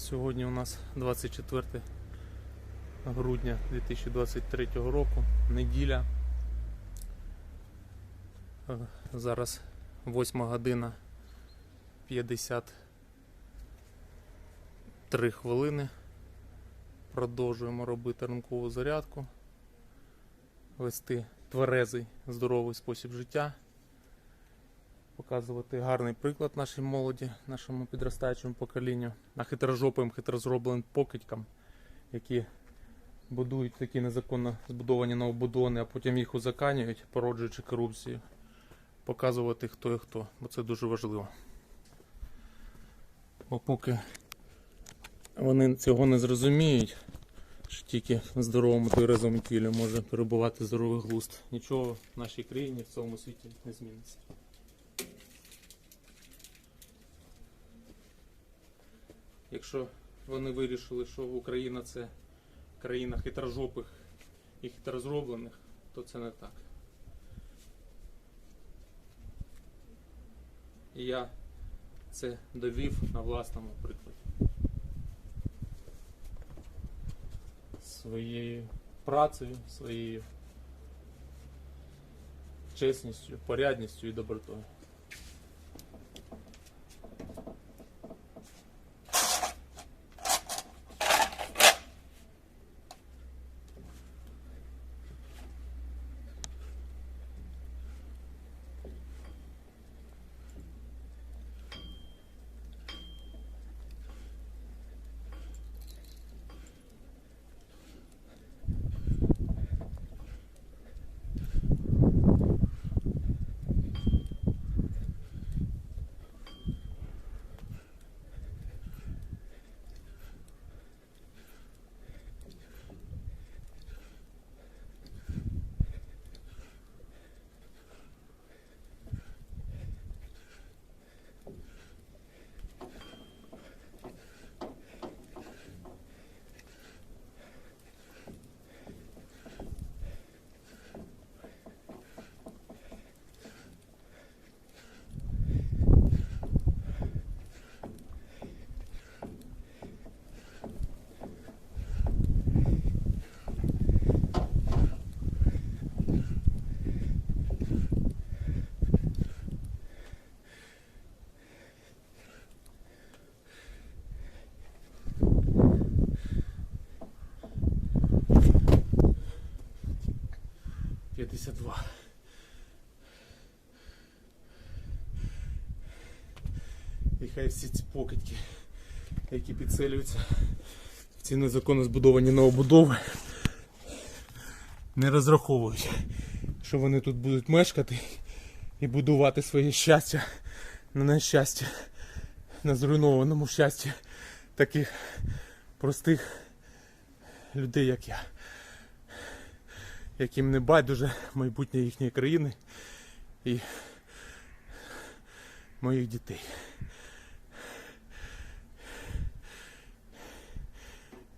Сьогодні у нас 24 грудня 2023 року, неділя. Е, Зараз 8 година 53 хвилини. Продовжуємо робити ранкову зарядку, вести тверезий, здоровий спосіб життя, показувати гарний приклад нашій молоді, нашому підростаючому поколінню, а хитрожопим, хитрозробленим покидькам, які будують такі незаконно збудовані новобудони, а потім їх узаканюють, породжуючи корупцію. Показувати хто і хто, бо це дуже важливо. Бо поки вони цього не зрозуміють, що тільки в здоровому тверезому тілі може перебувати здоровий глузд. Нічого в нашій країні в цьому світі не зміниться. Якщо вони вирішили, що Україна це країна хитрожопих і хитрозроблених, то це не так. І я це довів на власному прикладі. Своєю працею, своєю чесністю, порядністю і добротою. П'ятдесят два. І хай всі ці покидьки, які підселюються в ці незаконно збудовані новобудови, не розраховують, що вони тут будуть мешкати і будувати своє щастя на нещастя, на зруйнованому щасті таких простих людей, як я, яким не байдуже майбутнє їхньої країни і моїх дітей.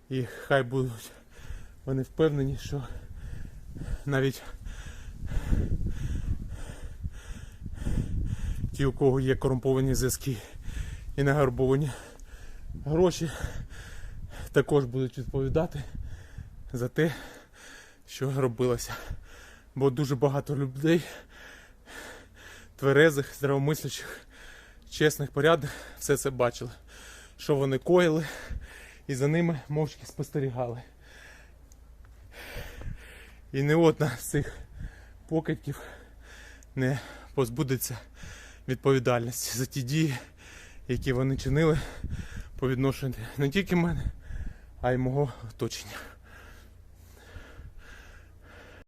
І хай будуть вони впевнені, що навіть ті, у кого є корумповані зв'язки і нагарбовані гроші, також будуть відповідати за те, що робилося. Бо дуже багато людей, тверезих, здравомислячих, чесних, порядних, все це бачили, що вони коїли, і за ними мовчки спостерігали. І не одна з цих покидьків не позбудеться відповідальності за ті дії, які вони чинили по відношенню не тільки мене, а й мого оточення.